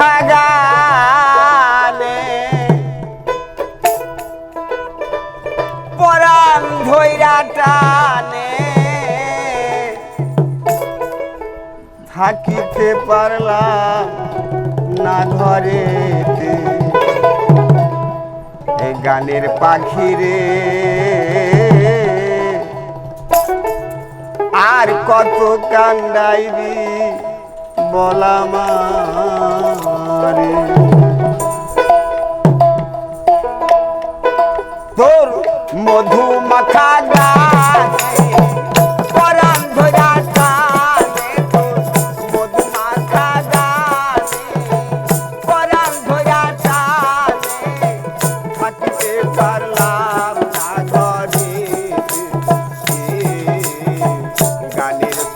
মাখা গানে পরাণ ধৈরা টানে। থাকিতে পারলাম না ঘরেতে। গানের পাখি রে আর কত কান্দাইবি বলামারে টানে তোর মধু মাখা গানের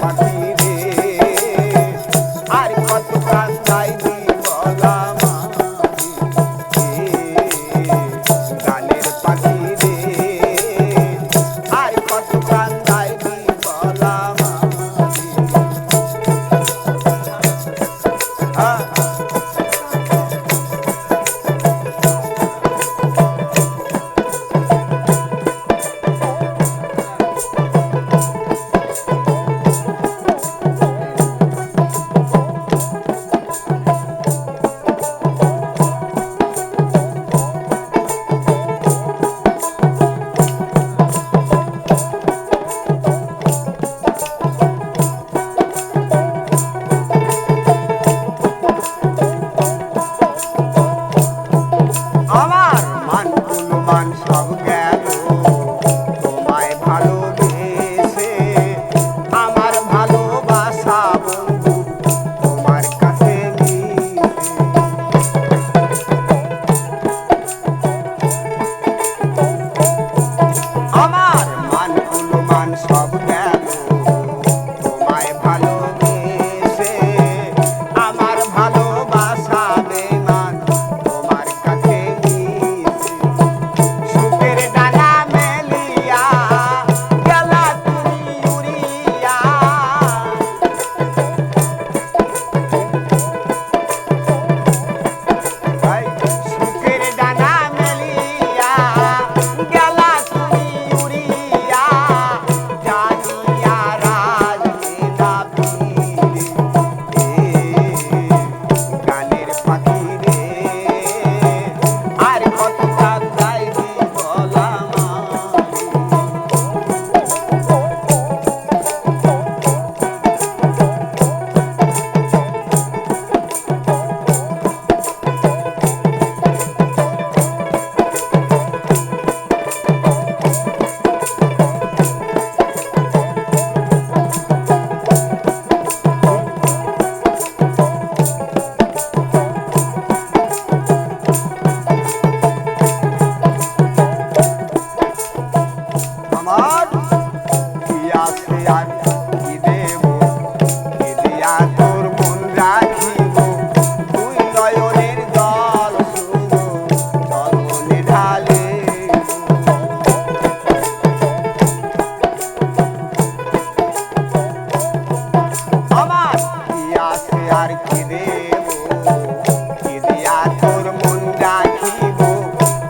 আর কি দেব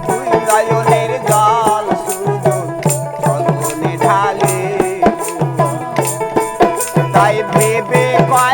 তুই নয়নের জল শুধু চন্দনে ঢালে তাই ভেবে কয়